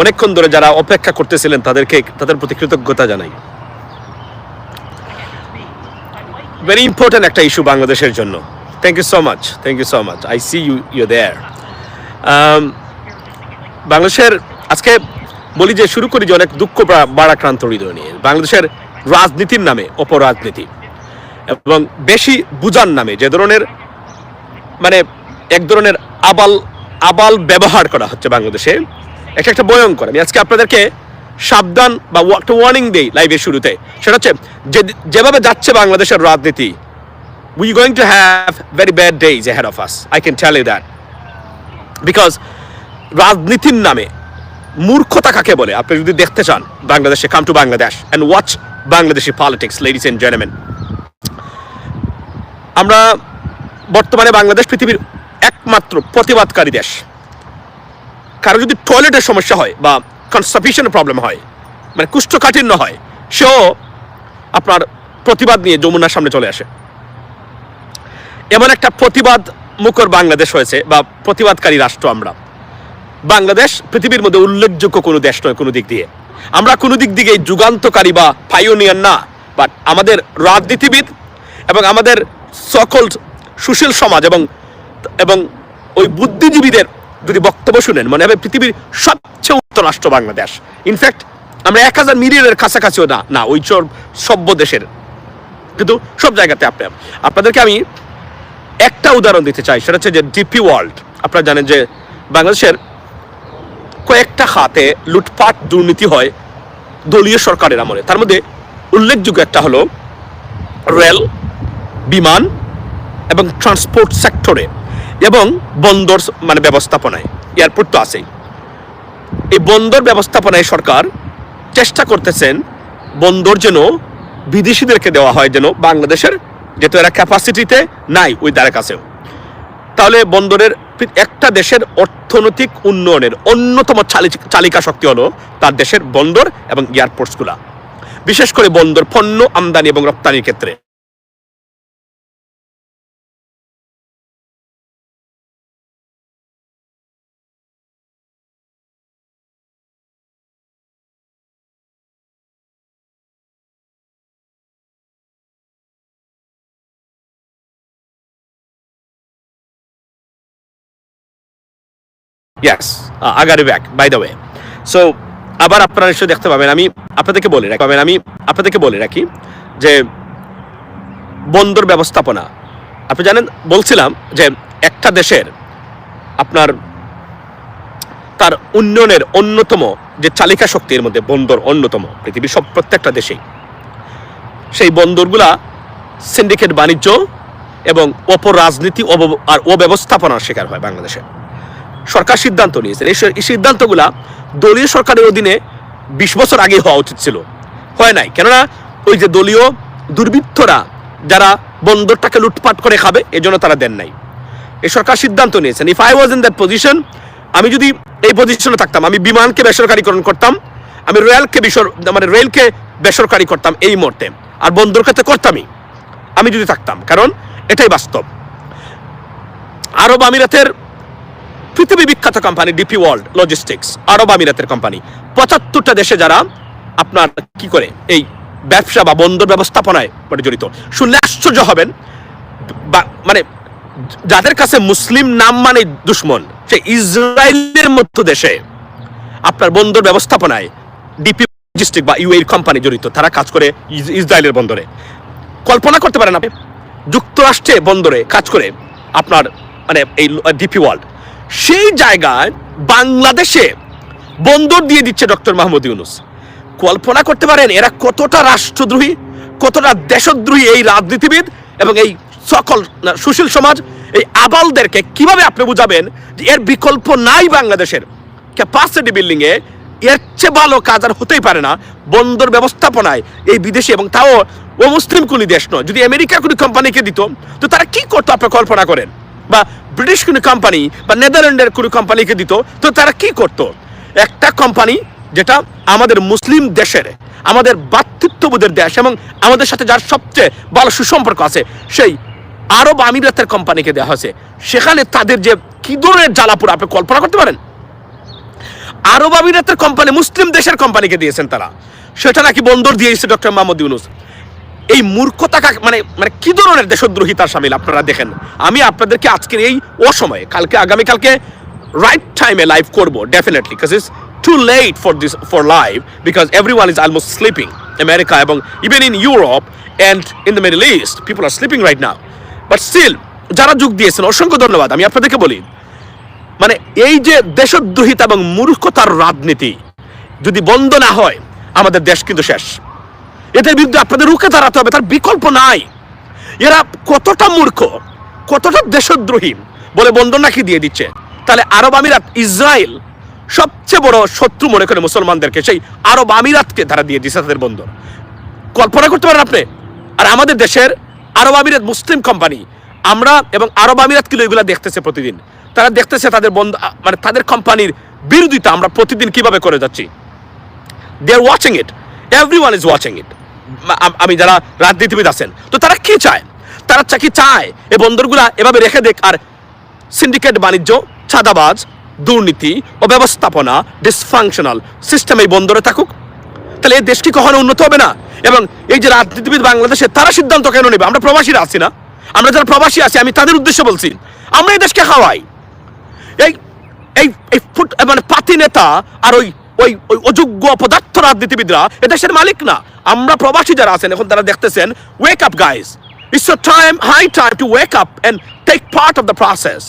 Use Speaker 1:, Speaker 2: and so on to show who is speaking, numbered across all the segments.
Speaker 1: অনেকক্ষণ ধরে যারা অপেক্ষা করতেছিলেন তাদেরকে, তাদের প্রতি কৃতজ্ঞতা জানাই। ভেরি ইম্পর্টেন্ট একটা ইস্যু বাংলাদেশের জন্য। Thank you so much thank you so much I see you you there বাংলাদেশের, আজকে বলি যে শুরু করি যে অনেক দুঃখ বাড়াক্রান্ত হৃদয় নিয়ে। বাংলাদেশের রাজনীতির নামে অপরাজনীতি এবং বেশি বুজার নামে যে ধরনের মানে এক ধরনের আবাল আবাল ব্যবহার করা হচ্ছে বাংলাদেশে। একটা একটা ভয়ঙ্কর আমি আজকে আপনাদেরকে সাবধান বা একটা ওয়ার্নিং দেই লাইভের শুরুতে। সেটা হচ্ছে, যে যেভাবে যাচ্ছে বাংলাদেশের রাজনীতি we going to have very bad days head of us I can tell you that because রাজনীতির নামে মূর্খতা কাকে বলে? আপনি যদি দেখতে চান, বাংলাদেশে come to Bangladesh and watch Bangladeshi politics ladies and gentleman আমরা বর্তমানে বাংলাদেশ পৃথিবীর একমাত্র প্রতিবাদকারী দেশ। কারও যদি টয়লেটের সমস্যা হয় বা কনস্টাপিশনের প্রবলেম হয় মানে কুষ্ঠকাঠিন্য হয়, সেও আপনার প্রতিবাদ নিয়ে যমুনার সামনে চলে আসে। এমন একটা প্রতিবাদ মুখর বাংলাদেশ হয়েছে বা প্রতিবাদকারী রাষ্ট্র আমরা। বাংলাদেশ পৃথিবীর মধ্যে উল্লেখযোগ্য কোনো দেশ নয় কোনো দিক দিয়ে। আমরা কোনো দিক দিকে যুগান্তকারী বা পাইওনিয়ার না বাট আমাদের রাজনীতিবিদ এবং আমাদের সকল সুশীল সমাজ এবং এবং ওই বুদ্ধিজীবীদের যদি বক্তব্য শুনেন, মনে হবে পৃথিবীর সবচেয়ে উত্তর রাষ্ট্র বাংলাদেশ। ইনফ্যাক্ট আমরা এক হাজার মিলিয়নের কাছাকাছিও না না, ওই সভ্য দেশের। কিন্তু সব জায়গাতে আপনি, আপনাদেরকে আমি একটা উদাহরণ দিতে চাই, সেটা হচ্ছে যে ডিপি ওয়ার্ল্ড আপনারা জানেন যে বাংলাদেশের কয়েকটা খাতে লুটপাট, দুর্নীতি হয় দলীয় সরকারের আমলে। তার মধ্যে উল্লেখযোগ্য একটা হলো রেল, বিমান এবং ট্রান্সপোর্ট সেক্টরে। এবং বন্দর মানে ব্যবস্থাপনায়, এয়ারপোর্ট তো আছেই। এই বন্দর ব্যবস্থাপনায় সরকার চেষ্টা করতেছেন বন্দর যেন বিদেশিদেরকে দেওয়া হয়, যেন বাংলাদেশের যেহেতু এরা ক্যাপাসিটিতে নাই ওই দ্বারের কাছেও। তাহলে বন্দরের একটা দেশের অর্থনৈতিক উন্নয়নের অন্যতম চালি- চালিকা শক্তি হলো তার দেশের বন্দর এবং এয়ারপোর্টসগুলা। বিশেষ করে বন্দর পণ্য আমদানি এবং রপ্তানির ক্ষেত্রে। Yes আগারে back by the way so আবার আপনারা নিশ্চয়ই দেখতে পাবেন, আমি আপনাদেরকে বলে রাখি, পাবেন, আমি আপনাদেরকে বলে রাখি যে বন্দর ব্যবস্থাপনা, আপনি জানেন, বলছিলাম যে একটা দেশের আপনার তার উন্নয়নের অন্যতম যে চালিকা শক্তির মধ্যে বন্দর অন্যতম পৃথিবীর সব প্রত্যেকটা দেশেই, সেই বন্দরগুলা সিন্ডিকেট বাণিজ্য এবং অপরাজনীতি আর অব্যবস্থাপনার শিকার হয় বাংলাদেশে। সরকার সিদ্ধান্ত নিয়েছেন। এই সিদ্ধান্তগুলা দলীয় সরকারের অধীনে বিশ বছর আগে হওয়া উচিত ছিল। হয় নাই? কেননা ওই যে দলীয় দুর্বৃত্তরা যারা বন্দরটাকে লুটপাট করে খাবে এজন্য তারা দেন নাই। এই সরকার সিদ্ধান্ত নিয়েছেন। If I was in that position আমি যদি এই পজিশনে থাকতাম, আমি বিমানকে বেসরকারীকরণ করতাম, আমি রেলকে বেসর মানে রেলকে বেসরকারি করতাম এই মুহূর্তে। আর বন্দরকে তো করতামই। আমি যদি থাকতাম। কারণ এটাই বাস্তব। আরব আমিরাতের পৃথিবী বিখ্যাত কোম্পানি ডিপি ওয়ার্ল্ড লজিস্টিক্স আরব আমিরাতের কোম্পানি পঁচাত্তরটা দেশে যারা আপনার কি করে, এই ব্যবসা বা বন্দর ব্যবস্থাপনায় মানে জড়িত। শুনলে আশ্চর্য হবেন মানে যাদের কাছে মুসলিম নাম মানে দুশ্মন, সে ইসরায়েলের মতো দেশে আপনার বন্দর ব্যবস্থাপনায় ডিপি লজিস্টিক বা ইউএর কোম্পানি জড়িত, তারা কাজ করে ইসরায়েলের বন্দরে। কল্পনা করতে পারেন আপনি, যুক্তরাষ্ট্রে বন্দরে কাজ করে আপনার মানে এই ডিপি ওয়ার্ল্ড সেই জায়গায় বাংলাদেশে বন্দর দিয়ে দিচ্ছে ডক্টর মাহমুদ ইউনুস। কল্পনা করতে পারেন, এরা কতটা রাষ্ট্রদ্রোহী, কতটা দেশদ্রোহী এই রাজনীতিবিদ এবং এই সকল সুশীল সমাজ, এই আবালদেরকে কীভাবে আপনি বুঝাবেন যে এর বিকল্প নাই বাংলাদেশের? ক্যাপাসিটি বিল্ডিং এ এর চেয়ে ভালো কাজ আর হতেই পারে না বন্দর ব্যবস্থাপনায় এই বিদেশি এবং তাও ও মুসলিম কোনো দেশ নয়। যদি আমেরিকা কোনো কোম্পানিকে দিত, তো তারা কি করতো আপনি কল্পনা করেন? বা ব্রিটিশ কোনো কোম্পানি বা নেদারল্যান্ডের কোনো কোম্পানিকে দিত, তো তারা কি করতো? একটা কোম্পানি যেটা আমাদের মুসলিম দেশের, আমাদের ভাতৃত্ববোধের দেশ এবং আমাদের সাথে যার সবচেয়ে ভালো সুসম্পর্ক আছে, সেই আরব আমিরাতের কোম্পানিকে দেওয়া হয়েছে। সেখানে তাদের যে কি ধরনের জ্বালাপুর আপনি কল্পনা করতে পারেন? আরব আমিরাতের কোম্পানি মুসলিম দেশের কোম্পানিকে দিয়েছেন তারা। সেটা নাকি বন্দর দিয়েছে ডক্টর মোহাম্মদ ইউনুস। এই মূর্খতা মানে মানে কি ধরনের দেশদ্রোহিতার সামিল আপনারা দেখেন? আমি আপনাদেরকে আজকের এই অসময়ে, কালকে আগামী কালকে রাইট টাইমে লাইভ করব definitely because is too late for this for live because everyone is almost sleeping America এবং even in Europe and in the Middle East people are sleeping right now but still যারা যোগ দিয়েছেন, অসংখ্য ধন্যবাদ। আমি আপনাদেরকে বলি মানে এই যে দেশদ্রোহিতা এবং মূর্খতার রাজনীতি, যদি বন্ধ না হয়, আমাদের দেশ কিন্তু শেষ। এদের বিরুদ্ধে আপনাদের রুখে দাঁড়াতে হবে, তার বিকল্প নাই। এরা কতটা মূর্খ, কতটা দেশদ্রোহী বলে বন্ধন নাকি দিয়ে দিচ্ছে। তাহলে আরব আমিরাত ইসরায়েল সবচেয়ে বড় শত্রু মনে করে মুসলমানদেরকে, সেই আরব আমিরাতকে তারা দিয়ে দিচ্ছে তাদের বন্দর। কল্পনা করতে পারেন আপনি, আর আমাদের দেশের আরব আমিরাত মুসলিম কোম্পানি, আমরা এবং আরব আমিরাত কিলো এগুলো দেখতেছে প্রতিদিন। তারা দেখতেছে তাদের বন্ধ মানে তাদের কোম্পানির বিরোধিতা আমরা প্রতিদিন কীভাবে করে যাচ্ছি। They are watching it everyone is watching it আমি যারা রাজনীতিবিদ আছেন, তো তারা কি চায়? তারা চা- কি চায়? এই বন্দরগুলা এভাবে রেখে দেখ আর সিন্ডিকেট বাণিজ্য ছাদাবাজ দুর্নীতি ও ব্যবস্থাপনা ডিসফাংশনাল সিস্টেম এই বন্দরে থাকুক। তাহলে এই দেশ কি কখনো উন্নত হবে না? এবং এই যে রাজনীতিবিদ বাংলাদেশে, তারা সিদ্ধান্ত কেন নেবে? আমরা প্রবাসীরা আছি না? আমরা যারা প্রবাসী আছি, আমি তাদের উদ্দেশ্যে বলছি, আমরা এই দেশকে খাওয়াই এই এই এই ফুট মানে পাতি নেতা আর ওই ওই অযোগ্য অপদার্থ রাজনীতিবিদরা এ দেশের মালিক না। আমরা প্রবাসী যারা আছেন, এখন তারা দেখতেছেন wake up guys it's time high time to wake up and take part of the process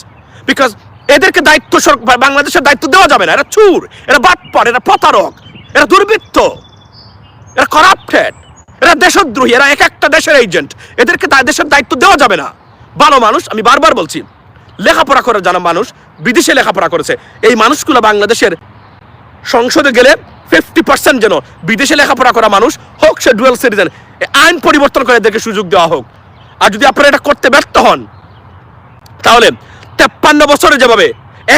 Speaker 1: because এদেরকে দায়িত্ব বাংলাদেশের দায়িত্ব দেওয়া যাবে না। এরা চুর, এরা বাটপার, এরা প্রতারক, এরা দুর্বৃত্ত, এরা করাপ্টেড এরা দেশদ্রোহী, এরা এক একটা দেশের এজেন্ট এদেরকে দেশের দায়িত্ব দেওয়া যাবে না। ভালো মানুষ, আমি বারবার বলছি, লেখাপড়া করে জানা মানুষ, বিদেশে লেখাপড়া করেছে। এই মানুষগুলো বাংলাদেশের সংসদে গেলে ফিফটি পার্সেন্ট যেন বিদেশে লেখাপড়া করা মানুষ হোক, সে ডুয়েল সিটিজেন আইন পরিবর্তন করে এদেরকে সুযোগ দেওয়া হোক। আর যদি আপনারা এটা করতে ব্যর্থ হন, তাহলে তেপ্পান্ন বছরে যেভাবে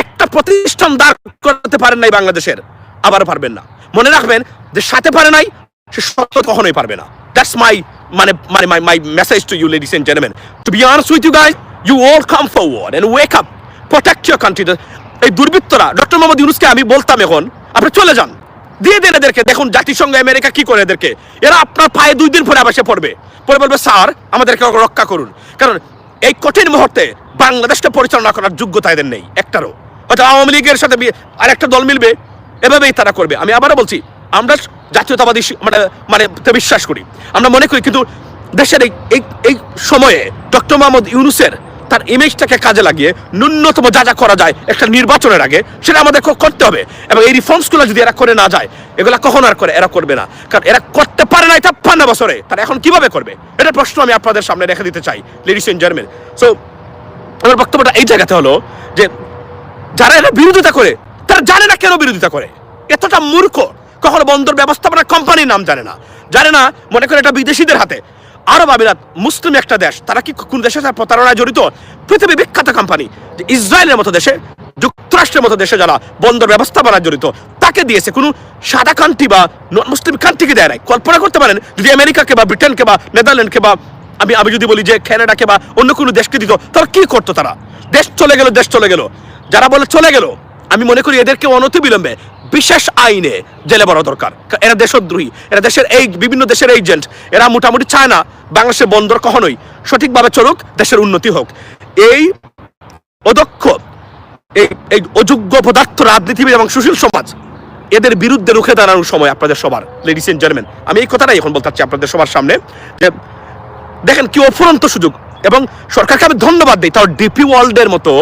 Speaker 1: একটা প্রতিষ্ঠান দাঁড় করতে পারেন নাই বাংলাদেশের আবার পারবেন না। মনে রাখবেন যে সাথে পারে নাই, সে সত্য কখনোই পারবে না। দ্যাটস মাই মানে মানে my my message to you ladies and gentleman to be honours with you guys you all come forward and wake up protect your country এই দুর্বৃত্তরা ডক্টর মোহাম্মদ ইউনুসকে আমি বলতাম এখন, আপনি চলে যান। দিয়ে দেন এদেরকে। দেখুন, জাতিসংঘ আমেরিকা কি করে এদেরকে? এরা আপনার পায়ে দুই দিন পরে আবার সে পড়বে। পরে বলবে, স্যার, আমাদেরকে রক্ষা করুন। কারণ এই কঠিন মুহূর্তে বাংলাদেশকে পরিচালনা করার যোগ্যতা এদের নেই, একটারও। হয়তো আওয়ামী লীগের সাথে আর একটা দল মিলবে, এভাবেই তারা করবে। আমি আবারও বলছি, আমরা জাতীয়তাবাদী মানে মানে বিশ্বাস করি। আমরা মনে করি, কিন্তু দেশের এই এই সময়ে ডক্টর মোহাম্মদ ইউনুসের তার ইমেজটাকে কাজে লাগিয়ে ন্যূনতম যা যা করা যায় একটা নির্বাচনের আগে সেটা আমাদের করতে হবে। এবং এই রিফর্মসগুলো যদি এরা করে না যায়, এগুলা কখনো আর করে এরা করবে না। কারণ এরা করতে পারে না এটা পান্না বছরে। তারা এখন কীভাবে করবে? এটা প্রশ্ন আমি আপনাদের সামনে রেখে দিতে চাই লেডিস এন্ড জার্মেন সো আমার বক্তব্যটা এই জায়গাতে হলো যে, যারা এরা বিরোধিতা করে, তারা জানে না কেন বিরোধিতা করে। এতটা মূর্খ, কখনো বন্দর ব্যবস্থাপনা কোম্পানির নাম জানে না। জানে না, মনে করে এটা বিদেশিদের হাতে। আরব আমিরাত মুসলিম একটা দেশ। তারা কি কোন সাথে প্রতারণায় জড়িত? পৃথিবী বিখ্যাত কোম্পানি ইসরায়েলের মতো দেশে, যুক্তরাষ্ট্রের মতো দেশে যারা বন্দর ব্যবস্থাপনায় জড়িত, তাকে দিয়েছে কোনো সাদা কান্ট্রি বা নন মুসলিম কান্ট্রিকে দেয় নাই। কল্পনা করতে পারেন, যদি আমেরিকাকে বা ব্রিটেনকে বা নেদারল্যান্ডকে বা আমি আমি যদি বলি যে কানাডাকে বা অন্য কোনো দেশকে দিত, তারা কি করতো তারা? দেশ চলে গেল, দেশ চলে গেল। যারা বলে চলে গেল, আমি মনে করি এদেরকে অনতি বিলম্বে বিশেষ আইনে জেলে বড় দরকার। এরা দেশদ্রোহী, এরা দেশের এই বিভিন্ন দেশের এজেন্ট এরা মোটামুটি চায় না বাংলাদেশের বন্দর কখনোই সঠিকভাবে চলুক, দেশের উন্নতি হোক। এই অদক্ষ, এই এই অযোগ্য পদার্থ রাজনীতিবিদ এবং সুশীল সমাজ, এদের বিরুদ্ধে রুখে দাঁড়ানোর সময় আপনাদের সবার। লেডিস এন্ড জেন্টলম্যান আমি এই কথাটাই এখন বলতে চাচ্ছি আপনাদের সবার সামনে, যে দেখেন কি অফুরন্ত সুযোগ এবং সরকারকে আমি ধন্যবাদ দিই তাও ডিপি ওয়ার্ল্ডের মতো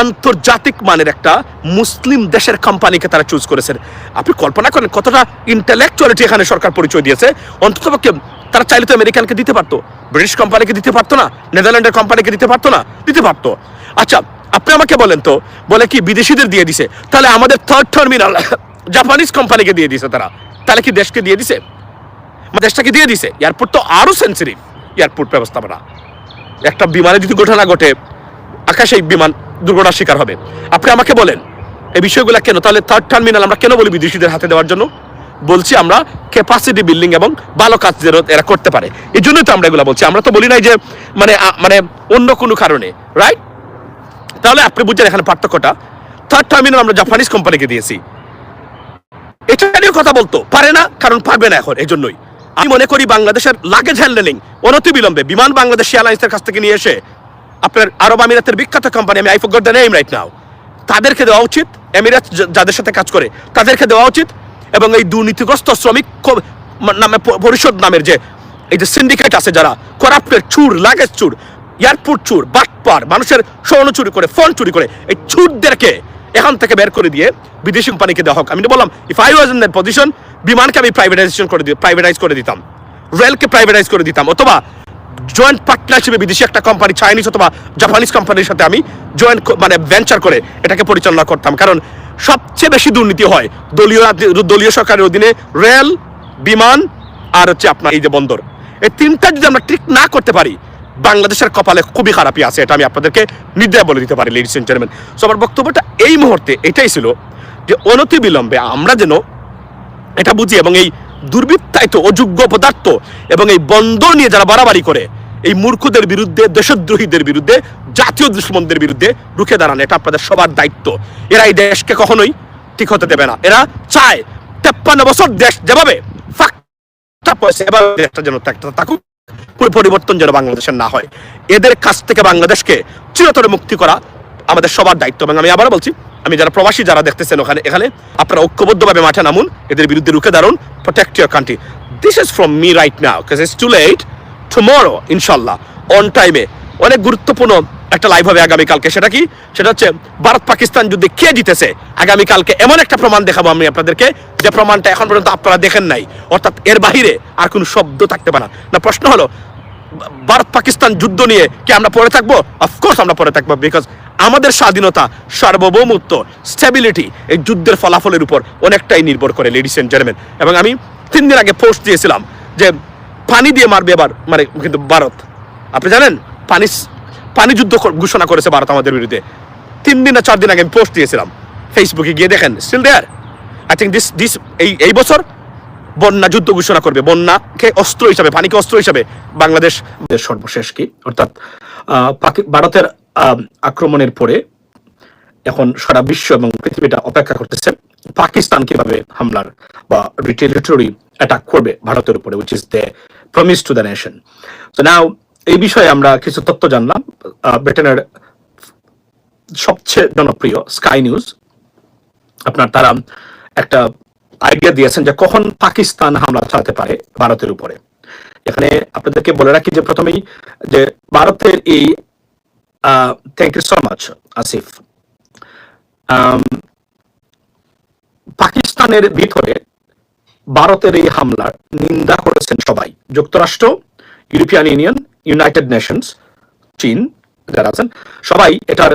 Speaker 1: আন্তর্জাতিক মানের একটা মুসলিম দেশের কোম্পানিকে তারা চুজ করেছেন। আপনি কল্পনা করেন কতটা ইন্টেলেকচুয়ালিটি এখানে সরকার পরিচয় দিয়েছে। অন্ততপক্ষে তারা চাইলে তো আমেরিকানকে দিতে পারতো, ব্রিটিশ কোম্পানিকে দিতে পারতো না, নেদারল্যান্ডের কোম্পানিকে দিতে পারতো না, দিতে পারতো। আচ্ছা আপনি আমাকে বলেন তো, বলে কি বিদেশিদের দিয়ে দিছে? তাহলে আমাদের থার্ড টার্মিনাল জাপানিজ কোম্পানিকে দিয়ে দিছে তারা। তাহলে কি দেশকে দিয়ে দিছে? দেশটাকে দিয়ে দিছে? এয়ারপোর্ট তো আরও সেন্সিটিভ এয়ারপোর্ট ব্যবস্থাপনা। একটা বিমানে যদি ঘটনা ঘটে, আকাশে বিমান দুর্ঘটনার শিকার হবে। আপনি আমাকে বলেন, এই বিষয়গুলো কেন? তাহলে থার্ড টার্মিনাল আমরা কেন বলি বিদেশিদের হাতে দেওয়ার জন্য? বলছি আমরা ক্যাপাসিটি বিল্ডিং এবং ভালো কাজ এরা করতে পারে। এই জন্যই তো আমরা এগুলো বলছি। আমরা তো বলি নাই যে মানে মানে অন্য কোনো কারণে রাইট তাহলে আপনি বুঝছেন এখানে পার্থক্যটা। থার্ড টার্মিনাল আমরা জাপানিজ কোম্পানিকে দিয়েছি। এটা নিয়ে কথা বলতো। পারে না, কারণ পারবে না এখন এই জন্যই আমি মনে করি বাংলাদেশের লাগেজ হ্যান্ডেলিং অনতিবিলম্বে, বিমান বাংলাদেশ এয়ারলাইন্সের কাছ থেকে নিয়ে এসে আপনার আরব আমিরাতের বিখ্যাত কোম্পানি আমি I forgot the name right now তাদেরকে দেওয়া উচিত, এমিরাত যাদের সাথে কাজ করে, তাদেরকে দেওয়া উচিত, এবং এই দুর্নীতিগ্রস্ত শ্রমিক নামে পরিষদ নামের যে, এই যে সিন্ডিকেট আছে যারা, করাপ্টের চুর, লাগেজ চুর, এয়ারপোর্ট চুর, বাটপার, মানুষের স্বর্ণ চুরি করে, ফোন চুরি করে, এই চুরদেরকে এখান থেকে বের করে দিয়ে বিদেশি কোম্পানিকে দেওয়া হোক। আমি বললাম if I was in that position বিমানকে আমি প্রাইভেটাইজেশন করে দিই প্রাইভেটাইজ করে দিতাম রেলকে প্রাইভেটাইজ করে দিতাম, অথবা জয়েন্ট পার্টনারশিপে বিদেশি একটা কোম্পানি চাইনিজ অথবা জাপানিজ কোম্পানির সাথে আমি জয়েন্ট মানে ভেঞ্চার করে এটাকে পরিচালনা করতাম। কারণ সবচেয়ে বেশি দুর্নীতি হয় দলীয় দলীয় সরকারের অধীনে রেল, বিমান আর হচ্ছে আপনার এই যে বন্দর। এই তিনটা যদি আমরা ঠিক না করতে পারি, বাংলাদেশের কপালে খুবই খারাপই আছে, এটা আমি আপনাদেরকে নির্দয় বলে দিতে পারি লেডিস এন্ড জেন্টলম্যান সো আমার বক্তব্যটা এই মুহূর্তে এটাই ছিল যে অনতি বিলম্বে আমরা যেন এটা বুঝি এবং এই দুর্বৃত্তায়িত অযোগ্য পদার্থ এবং এই বন্দর নিয়ে যারা বাড়াবাড়ি করে এই মূর্খদের বিরুদ্ধে, দেশদ্রোহীদের বিরুদ্ধে, জাতীয় দুশ্মনদের বিরুদ্ধে রুখে দাঁড়ানো। এটা আপনাদের সবার দায়িত্ব। এরা এই দেশকে কখনোই ঠিক হতে দেবে না। এরা চায় তেপ্পান্ন বছর দেশ যেভাবে পরিবর্তন যেন বাংলাদেশের না হয়। এদের কাছ থেকে বাংলাদেশকে চিরতরে মুক্তি করা আমাদের সবার দায়িত্ব। এবং আমি আবারও বলছি, আমি যারা প্রবাসী যারা দেখতেছেন ওখানে, এখানে, আপনারা ঐক্যবদ্ধভাবে মাঠে নামুন, এদের বিরুদ্ধে রুখে দাঁড়ুন protect your country this is from me right now because it's too late tomorrow ইনশাল্লাহ অন টাইমে অনেক গুরুত্বপূর্ণ একটা লাইভ হবে আগামীকালকে। সেটা কি? সেটা হচ্ছে ভারত পাকিস্তান যুদ্ধে কে জিতেছে? আগামীকালকে এমন একটা প্রমাণ দেখাবো আমি আপনাদেরকে, যে প্রমাণটা এখন পর্যন্ত আপনারা দেখেন নাই। অর্থাৎ এর বাহিরে আর কোনো শব্দ থাকতে পারে না। প্রশ্ন হলো, ভারত পাকিস্তান যুদ্ধ নিয়ে কি আমরা পড়ে থাকব? অফকোর্স আমরা পড়ে থাকব বিকজ আমাদের স্বাধীনতা সার্বভৌমত্ব স্টেবিলিটি এই যুদ্ধের ফলাফলের উপর অনেকটাই নির্ভর করে লেডিস এন্ড জেন্টলম্যান এবং আমি তিন দিন আগে পোস্ট দিয়েছিলাম যে পানি দিয়ে মারবে এবার মানে কিন্তু ভারত। আপনি জানেন, পানি পানি যুদ্ধ ঘোষণা করেছে ভারত আমাদের বিরুদ্ধে। তিন দিন না চার দিন আগে আমি পোস্ট দিয়েছিলাম ফেসবুকে গিয়ে দেখেন still there I think this this এই এই বছর বন্যা যুদ্ধ ঘোষণা করবে। বন্যাকে অস্ত্র হিসাবে, পানিকে অস্ত্র হিসাবে বাংলাদেশ সর্বশেষ কি? অর্থাৎ ভারতের আক্রমণের পরে এখন সারা বিশ্ব এবং পৃথিবীটা অপেক্ষা করতেছে, পাকিস্তান কীভাবে হামলার বা রিটেলিটরি অ্যাটাক করবে ভারতের উপরে which is the promise to the nation তো নাও এই বিষয়ে আমরা কিছু তথ্য জানলাম। ব্রিটেনের সবচেয়ে জনপ্রিয় স্কাই নিউজ। আপনার তারা একটা আইডিয়া দিয়েছেন যে কখন পাকিস্তান হামলা চালাতে পারে ভারতের উপরে। এখানে আপনাদেরকে বলে রাখি যে প্রথমেই যে ভারতের এই thank you so much Asif. পাকিস্তানের ভিতরে ভারতের এই হামলার নিন্দা করেছেন সবাই। যুক্তরাষ্ট্র, ইউরোপিয়ান ইউনিয়ন, ইউনাইটেড নেশনস, চীন, যারা আছেন, সবাই এটার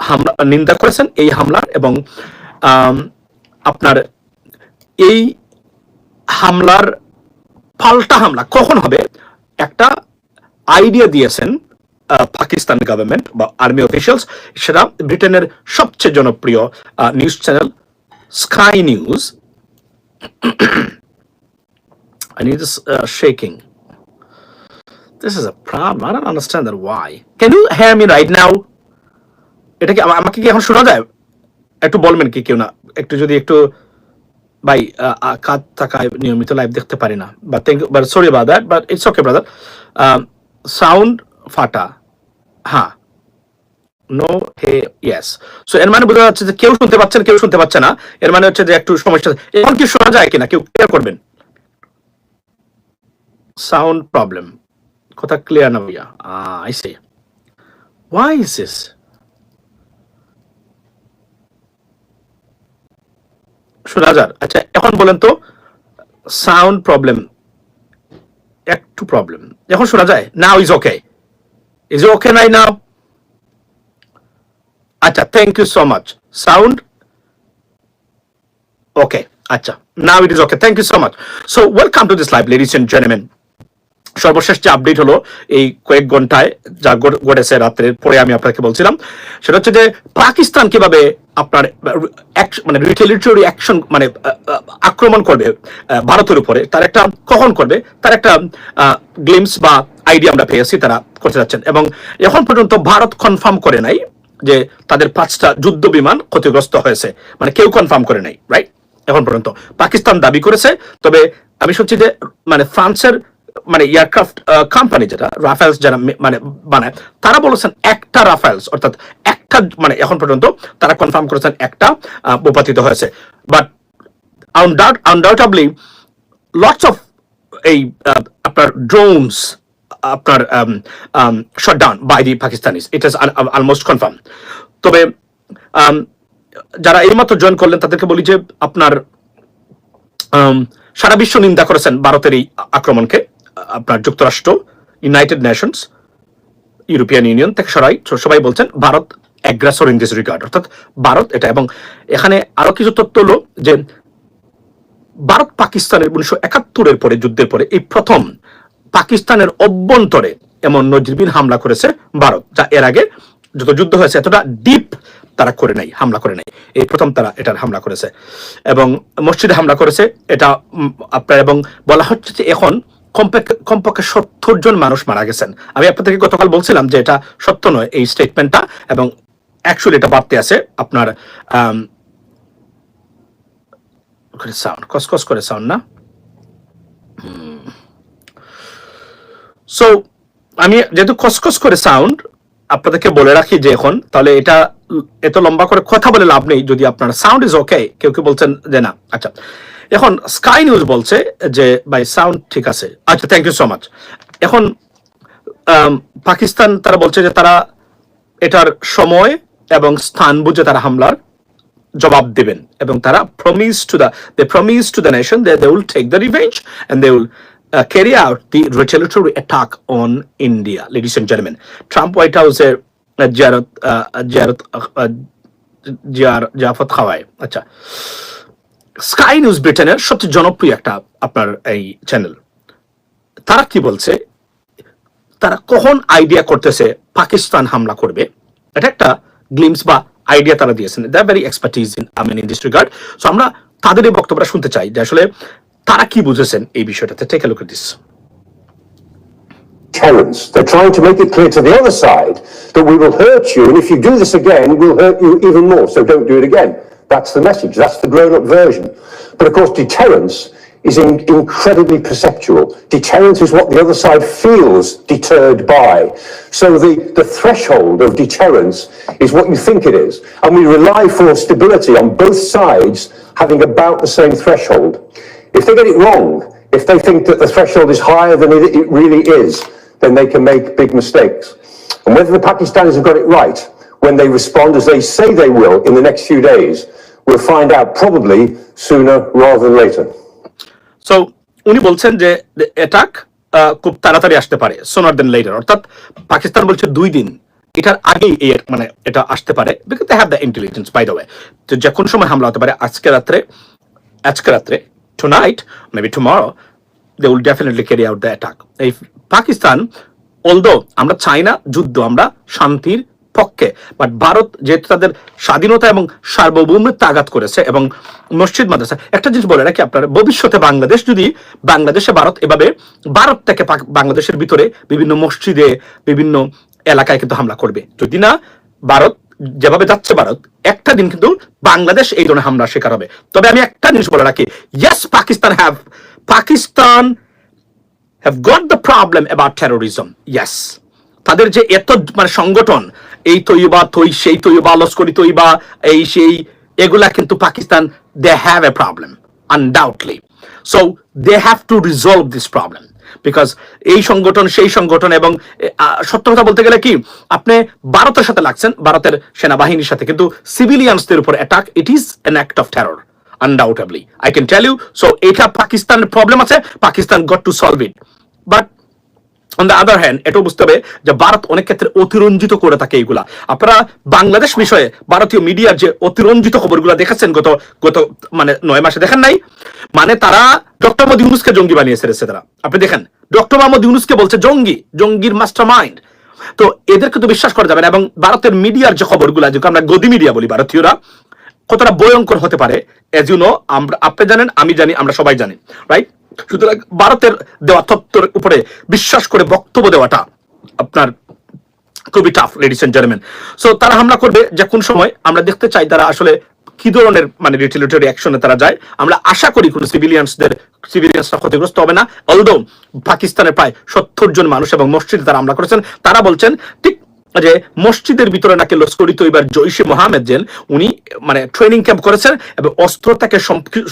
Speaker 1: হামলা, নিন্দা করেছেন এই হামলার এবং আপনার এই হামলার পাল্টা হামলা কখন হবে? একটা আইডিয়া দিয়েছেন পাকিস্তান গভর্নমেন্ট বা আর্মি অফিসিয়ালস সেটা ব্রিটেনের সবচেয়ে জনপ্রিয় news channel Sky News I need this uh, shaking. This is a problem. I don't understand that why. Can you hear me right now? এটা কি আমা- আমাকে কি এখন শোনা যায়? একটু বলবেন কি কেউ না? একটু যদি একটু ভাই কাজ থাকায় নিয়মিত লাইভ দেখতে পারি না। বা thank but sorry about that but it's okay brother sound ফাটা। হ্যাঁ। নো হে ইয়েস সো এর মানে বোঝা যাচ্ছে যে কেউ শুনতে পাচ্ছেন কেউ শুনতে পাচ্ছে না। এর মানে হচ্ছে যে একটু সমস্যা। এখন কি শোনা যায় কিনা? কেউ ক্লিয়ার করবেন? সাউন্ড প্রবলেম কথা ক্লিয়ার না ভাইয়া I say why is this শোনা যার আচ্ছা এখন বলেন তো সাউন্ড প্রবলেম একটু প্রবলেম এখন শোনা যায় now is okay is okay নাই নাও আচ্ছা thank you so much sound okay আচ্ছা now it is okay thank you so much so welcome to this live ladies and gentleman সর্বশেষ যে update হলো এই কয়েক ঘন্টায় যা ঘটেছে রাত্রের পরে আমি আপনাকে বলছিলাম, সেটা হচ্ছে যে পাকিস্তান কীভাবে আপনার মানে রিটেলিটরি অ্যাকশন মানে আক্রমণ করবে ভারতের উপরে, তার একটা কখন করবে, তার একটা গ্লিমস বা আইডিয়া আমরা পেয়েছি তারা করতে যাচ্ছেন। এবং এখন পর্যন্ত ভারত কনফার্ম করে নাই যে তাদের পাঁচটা যুদ্ধ বিমান ক্ষতিগ্রস্ত হয়েছে। মানে কেউ কনফার্ম করে নাই রাইট এখন পর্যন্ত। পাকিস্তান দাবি করেছে, তবে আমি শুনছি যে মানে ফ্রান্সের মানে এয়ারক্রাফট কোম্পানি যেটা রাফেলস যারা মানে বানায় তারা বলেছেন একটা রাফেলস অর্থাৎ একটা মানে এখন পর্যন্ত তারা কনফার্ম করেছেন একটা আহ, ভূপাতিত হয়েছে। বাট আনডাউটেবলি লটস অফ এই আপনার ড্রোনস আপনার shot down by the Pakistanis it is almost confirm তবে যারা এইমাত্র জয়েন করলেন তাদেরকে বলি যে আপনার সারা বিশ্ব নিন্দা করেছেন ভারতের এই আক্রমণকে। আপনার যুক্তরাষ্ট্র ইউনাইটেড নেশনস ইউরোপিয়ান ইউনিয়ন থেকে সবাই সবাই বলছেন Bharat aggressor in this regard অর্থাৎ ভারত এটা, এবং এখানে আরও কিছু তথ্য হলো যে ভারত পাকিস্তানের উনিশশো একাত্তরের পরে, যুদ্ধের পরে এই প্রথম পাকিস্তানের অভ্যন্তরে এমন নজিরবিহীন হামলা করেছে ভারত, যা এর আগে যত যুদ্ধ হয়েছে এতটা ডিপ তারা করে নাই, হামলা করে নাই। এই প্রথম তারা এটার হামলা করেছে। এবং মসজিদে হামলা করেছে, এটা আপনার এবং বলা হচ্ছে যে এখন কমপক্ষে সত্তর জন মানুষ মারা গেছেন। আমি আপনাদেরকে গতকাল বলছিলাম যে এটা সত্য নয়, এই স্টেটমেন্টটা এবং অ্যাকচুয়ালি এটা বাড়তে আছে। আপনার সাউন্ড কসকস করে সাউন্ড না? সো আমি যেহেতু কসকস করে সাউন্ড আপনাদেরকে বলে রাখি যে এখন, তাহলে এটা এত লম্বা করে কথা বলে লাভ নেই যদি আপনার সাউন্ড ইজ ওকে কেউ কেউ বলছেন যে না। আচ্ছা। এখন স্কাই নিউজ বলছে যে বাই সাউন্ড ঠিক আছে আচ্ছা থ্যাংক ইউ সো মাচ এখন পাকিস্তান তারা বলছে যে তারা এটার সময় এবং স্থান বুঝে তারা হামলার জবাব দেবেন এবং তারা promise to the they promise to the nation they will take the revenge and they will carry out the retaliatory attack on India ladies and gentleman Trump White হাউসের জিয়ারত জিয়ারত জিয়ার জিয়াফত খাওয়ায় আচ্ছা স্কাই নিউজ ব্রিটেনের সবচেয়ে জনপ্রিয় একটা আপনার এই চ্যানেল তারা কি বলছে? তারা কখন আইডিয়া করতেছে? পাকিস্তান হামলা করবে। এটা একটা গ্লিমস বা আইডিয়া তারা দিয়েছেন। The very expertise in I mean in this regard so আমরা তাদের এই বক্তব্যটা শুনতে চাই যে আসলে তারা কি বুঝেছেন এই বিষয়টাতে। Take look this
Speaker 2: deterrence. They're trying to make it clear to the other side that we will hurt you, and if you do this again, we'll hurt you even more, so don't do it again. That's the message. That's the grown-up version. But of course, deterrence is in- incredibly perceptual. Deterrence is what the other side feels deterred by. So the, the threshold of deterrence is what you think it is. And we rely for stability on both sides having about the same threshold. If they get it wrong, if they think that the threshold is higher than it, it really is, then they can make big mistakes. And whether the Pakistanis have got it right when they respond as they say they will in the next few days, we'll find out probably sooner rather than later.
Speaker 1: So উনি বলছেন যে attack খুব তাড়াতাড়ি আসতে পারে সোনার দেন letter অর্থাৎ পাকিস্তান বলছে দুই দিন। এটার আগেই এই মানে এটা আসতে পারে because they have the intelligence by the way তো যে কোন সময় হামলা হতে পারে, আজকে রাত্রে আজকে রাত্রে tonight maybe tomorrow they will definitely carry out the attack এই পাকিস্তান অলদো আমরা চাই না যুদ্ধ, আমরা শান্তির পক্ষে বাট ভারত যেহেতু তাদের স্বাধীনতা এবং সার্বভৌমত্ব আঘাত করেছে এবং মসজিদ, মাদ্রাসা, একটা জিনিস বলে রাখি আপনার, ভবিষ্যতে বাংলাদেশ যদি বাংলাদেশে ভারত এভাবে ভারত থেকে বাংলাদেশের ভিতরে বিভিন্ন মসজিদে, বিভিন্ন এলাকায় কিন্তু হামলা করবে। যদি না, ভারত যেভাবে যাচ্ছে, ভারত, একটা দিন কিন্তু বাংলাদেশ এই ধরনের হামলার শিকার হবে। তবে আমি একটা জিনিস বলে রাখি yes Pakistan have Pakistan have got the problem about terrorism, yes তাদের যে এত মানে সংগঠন এই তৈবা তৈ সেই তৈবা লস্করি তৈবা এই সেই এগুলা কিন্তু Pakistan they have a problem undoubtedly so they have to resolve this problem because এই সংগঠন সেই সংগঠন এবং সত্য কথা বলতে গেলে কি আপনি ভারতের সাথে লাগছেন ভারতের সেনাবাহিনীর সাথে কিন্তু সিভিলিয়ানসদের উপর attack it is an act of terror undoubtedly. I can tell you, so এটা পাকিস্তানের প্রবলেম আছে Pakistan got to solve it but on the other hand এটাও বুঝতে হবে যে ভারত অনেক ক্ষেত্রে অতিরঞ্জিত করে থাকে এইগুলা। আপনারা বাংলাদেশ বিষয়ে ভারতীয় মিডিয়ার যে অতিরঞ্জিত খবরগুলো দেখেছেন গত গত মানে নয় মাসে দেখেন নাই? মানে তারা ডক্টর মোহাম্মদ ইউনুসকে জঙ্গি বানিয়েছে রেছে তারা আপনি দেখেন, ডক্টর মোহাম্মদ ইউনুসকে বলছে জঙ্গি, জঙ্গির মাস্টার মাইন্ড তো এদেরকে তো বিশ্বাস করা যাবে না এবং ভারতের মিডিয়ার যে খবরগুলো, যেগুলো আমরা গদি মিডিয়া বলি ভারতীয়রা, কতটা ভয়ঙ্কর হতে পারে? এজ ইউ নো আমরা, আপনি জানেন, আমি জানি, আমরা সবাই জানি রাইট সুতরাং ভারতের দেওয়া তত্ত্বের উপরে বিশ্বাস করে বক্তব্য দেওয়াটা আপনার খুবই tough ladies and gentleman so তারা হামলা করবে যে কোন সময়, আমরা দেখতে চাই তারা আসলে কি ধরনের মানে রিটেলিটরি অ্যাকশনে তারা যায়। আমরা আশা করি কোনো সিভিলিয়ানসদের সিভিলিয়ানসরা ক্ষতিগ্রস্ত হবে না। অলদো পাকিস্তানের প্রায় সত্তর জন মানুষ এবং মসজিদে তারা হামলা করেছেন, তারা বলছেন, ঠিক যে মসজিদের ভিতরে নাকি লস্করি তৈবার জৈশে মোহাম্মদ জেন উনি মানে ট্রেনিং ক্যাম্প করেছেন এবং অস্ত্র থেকে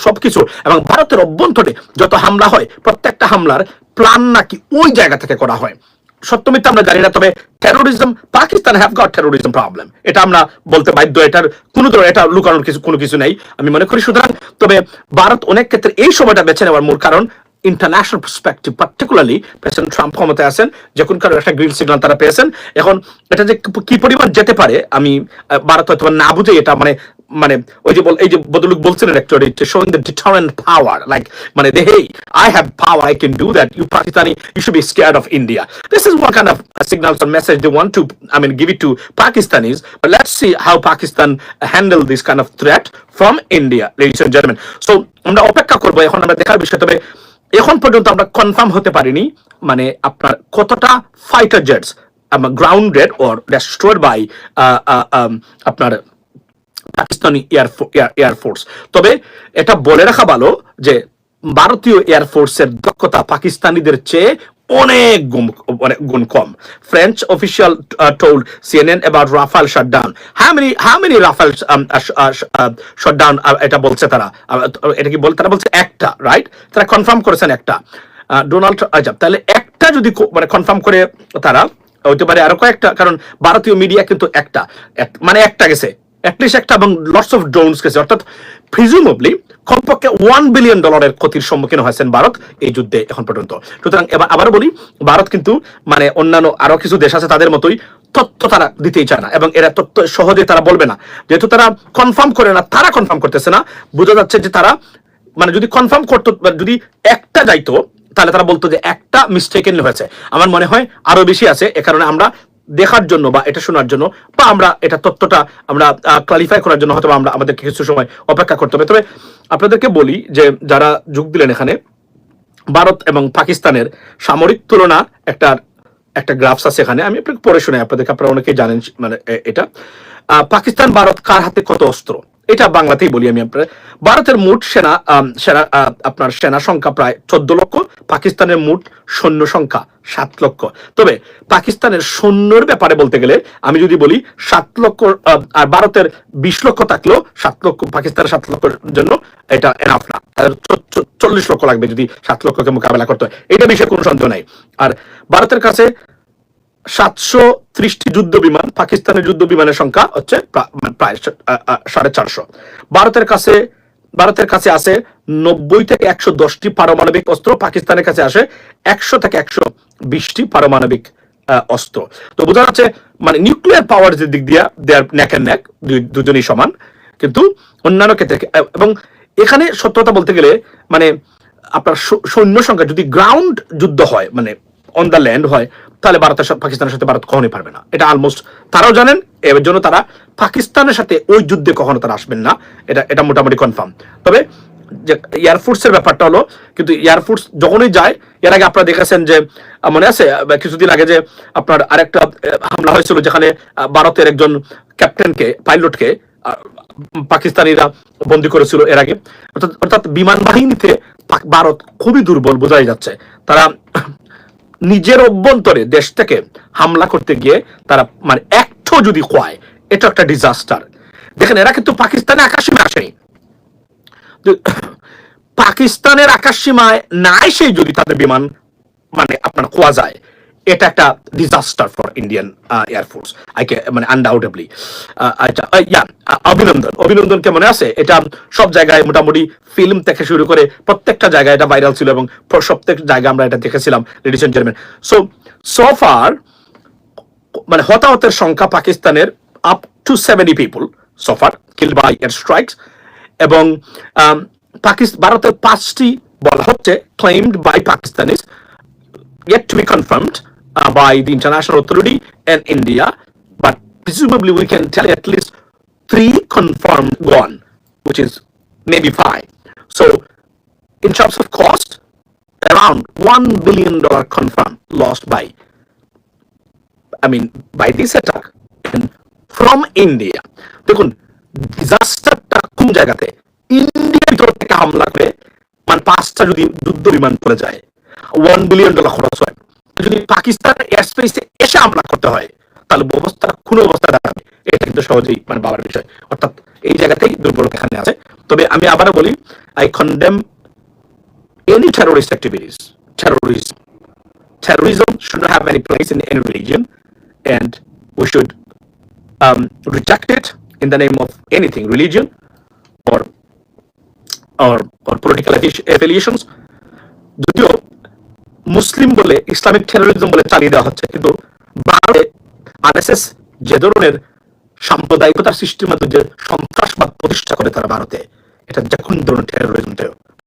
Speaker 1: সবকিছু এবং ভারতের অভ্যন্তরে যত হামলা হয়, প্রত্যেকটা হামলার প্ল্যান নাকি ওই জায়গা থেকে করা হয়। সত্যমিথ্যা আমরা জানি না, তবে terrorism Pakistan have got terrorism problem এটা আমরা বলতে বাধ্য, এটার কোনো ধরনের, এটা লুকানোর কিছু, কোনো কিছু নেই, আমি মনে করি। সুতরাং, তবে ভারত অনেক ক্ষেত্রে এই সময়টা বেছে নেওয়ার মূল কারণ international perspective particularly president Trump ক্ষমতায় আছেন যখন কারও একটা গ্রিন সিগন্যাল তারা পেয়েছেন। এখন এটা যে কি পরিমাণ যেতে পারে, আমি ভারত হয়তো না বুঝে এটা মানে মানে ওই যে এই যে বদলুক বলছিলেন একটু showing the deterrent power like মানে they hey I have power I can do that you Pakistani you should be scared of India this is one kind of or message they want to, I mean, give it to Pakistanis, but let's see how Pakistan handle this kind of threat from India, ladies and gentlemen. So, আমরা অপেক্ষা করব, এখন আমরা দেখার বিষয়, তবে এখন পর্যন্ত আমরা কনফার্ম হতে পারিনি মানে আপনার কতটা fighter jets grounded or destroyed by আপনার পাকিস্তানি এয়ারফোর্স তবে এটা বলে রাখা ভালো যে ভারতীয় এয়ারফোর্সের দক্ষতা পাকিস্তানিদের চেয়ে অনেক গুণ অনেক গুণ কম। French official told CNN about Rafale shut down how many how many Rafale shut down এটা বলছে তারা? আহ, এটা কি বল তারা বলছে একটা রাইট তারা কনফার্ম করেছেন একটা। ডোনাল্ড আজাব তাহলে একটা যদি মানে কনফার্ম করে তারা হইতে পারে আরও কয়েকটা কারণ ভারতীয় মিডিয়া কিন্তু একটা। এক- মানে একটা গেছে। অ্যাটলিস্ট একটা এবং লটস অফ ড্রোনস গেছে। অর্থাৎ প্রিজুমেবলি কমপক্ষে ওয়ান বিলিয়ন ডলারের ক্ষতির সম্মুখীন হয়েছেন ভারত এই যুদ্ধে এখন পর্যন্ত। সুতরাং এবার আবার বলি, ভারত কিন্তু মানে অন্যান্য আরও কিছু দেশ আছে তাদের মতোই তথ্য তারা দিতেই চায় না এবং এরা তথ্য সহজে তারা বলবে না। যেহেতু তারা কনফার্ম করে না, তারা কনফার্ম করতেছে না, বোঝা যাচ্ছে যে তারা মানে যদি কনফার্ম করতো যদি একটা যাইতো, তাহলে তারা বলতো যে একটা মিস্টেকেনলি হয়েছে। আমার মনে হয় আরও বেশি আছে, এ কারণে আমরা দেখার জন্য বা এটা শোনার জন্য বা আমরা এটা তথ্যটা আমরা ক্লারিফাই করার জন্য হয়তো আমরা আমাদেরকে কিছু সময় অপেক্ষা করতে হবে। তবে আপনাদেরকে বলি যে যারা যোগ দিলেন এখানে, ভারত এবং পাকিস্তানের সামরিক তুলনা একটা একটা গ্রাফস আছে এখানে। আমি আপনাকে পড়ে শোনাই, আপনাদেরকে, আপনারা অনেকেই জানেন মানে এটা। পাকিস্তান, ভারত কার হাতে কত অস্ত্র? এটা বাংলাতেই বলি আমি আপনার। ভারতের মোট সেনা সেনা আপনার সেনা সংখ্যা প্রায় চোদ্দ লক্ষ, পাকিস্তানের মোট সৈন্য সংখ্যা সাত লক্ষ। তবে পাকিস্তানের সৈন্যর ব্যাপারে বলতে গেলে, আমি যদি বলি সাত লক্ষ আর ভারতের বিশ লক্ষ থাকলেও সাত লক্ষ, পাকিস্তানের সাত লক্ষের জন্য এটা এনাফ না। চল্লিশ লক্ষ লাগবে যদি সাত লক্ষকে মোকাবেলা করতে হয়। এটা বিষয়ে কোনো সন্দেহ নাই। আর ভারতের কাছে সাতশো ত্রিশটি যুদ্ধ বিমান পাকিস্তানের যুদ্ধ বিমানের সংখ্যা হচ্ছে মানে প্রায় সাড়ে চারশো। ভারতের কাছে ভারতের কাছে আছে নব্বই থেকে একশো দশটি পারমাণবিক অস্ত্র, পাকিস্তানের কাছে আসে একশো থেকে একশো বিশটি পারমাণবিক অস্ত্র। তো বোঝা যাচ্ছে মানে নিউক্লিয়ার পাওয়ার যে দিক দিয়ে দেয়ার ন্যাক অ্যান্ড ন্যাক দুজনই সমান। কিন্তু অন্যান্য ক্ষেত্রে এবং এখানে সত্যতা বলতে গেলে মানে আপনার সৈন্য সংখ্যা যদি গ্রাউন্ড যুদ্ধ হয় মানে অন দ্য ল্যান্ড হয় তাহলে ভারতের পাকিস্তানের সাথে ভারত কখনোই পারবে না। এটা অলমোস্ট তারাও জানেন, এর জন্য তারা পাকিস্তানের সাথে ওই যুদ্ধে কখনো তারা আসবেন না। এটা এটা মোটামুটি কনফার্ম তবে যে এয়ারফোর্সের ব্যাপারটা হলো, কিন্তু এয়ারফোর্স যখনই যায়, এর আগে আপনারা দেখেছেন যে মনে আছে কিছুদিন আগে যে আপনার আরেকটা হামলা হয়েছিল যেখানে ভারতের একজন ক্যাপ্টেনকে, পাইলটকে পাকিস্তানিরা বন্দী করেছিল এর আগে। অর্থাৎ বিমান বাহিনীতে ভারত খুবই দুর্বল, বোঝাই যাচ্ছে। তারা নিজের অভ্যন্তরে দেশ থেকে হামলা করতে গিয়ে তারা মানে একটু যদি খোয়ায়, এটা একটা ডিজাস্টার দেখেন, এরা কিন্তু পাকিস্তানে আকাশসীমা আসেনি। পাকিস্তানের আকাশসীমায় না এসেই যদি তাদের বিমান মানে আপনার খোয়া যায় এটা একটা ডিজাস্টার ফর ইন্ডিয়ান এয়ারফোর্স আইকে মানে আনডাউটেবলি আচ্ছা ইয়া অভিনন্দন। অভিনন্দনকে মনে আছে? এটা সব জায়গায় মোটামুটি ফিল্ম থেকে শুরু করে প্রত্যেকটা জায়গায় এটা ভাইরাল ছিল এবং প্রত্যেক জায়গায় আমরা এটা দেখেছিলাম ladies and gentleman so so far মানে হতাহতের সংখ্যা পাকিস্তানের up to seventy people so far kill by air strikes এবং পাকিস্তান ভারতের পাঁচটি বলা হচ্ছে claimed by Pakistanis yet to be confirmed uh, by the international authority and India, but presumably we can tell at least three confirmed gone, which is maybe five. So, in terms of cost, around one billion dollar confirmed lost by I mean, by this attack and from India. দেখুন ডিজাস্টারটা কোন জায়গাতে ইন্ডিয়ার ভিতর থেকে হামলা করে মানে পাঁচটা যদি যুদ্ধ বিমান পড়ে যায় ওয়ান বিলিয়ন ডলার খরচ হয় যদি পাকিস্তানের এয়ার স্পেসে এসে হামলা করতে হয় তাহলে অবস্থা কোন অবস্থা দাঁড়াবে এটা কিন্তু সহজেই মানে বাবার বিষয় অর্থাৎ এই জায়গাতেই দুর্বলতা এখানে আছে তবে আমি আবারও বলি I condemn any terrorist activities, terrorism. Terrorism should not have any place in any religion, and we should um, reject it in the name of anything, religion or or, or political affi- affiliations. যদিও মুসলিম বলে, Islamic terrorism বলে চালিয়ে দেওয়া হচ্ছে। কিন্তু ভারতে RSS যে ধরনের সাম্প্রদায়িকতার সৃষ্টির মাধ্যমে যে সন্ত্রাসবাদ প্রতিষ্ঠা করে তারা ভারতে, এটা যে কোন ধরনের টেরোরিজম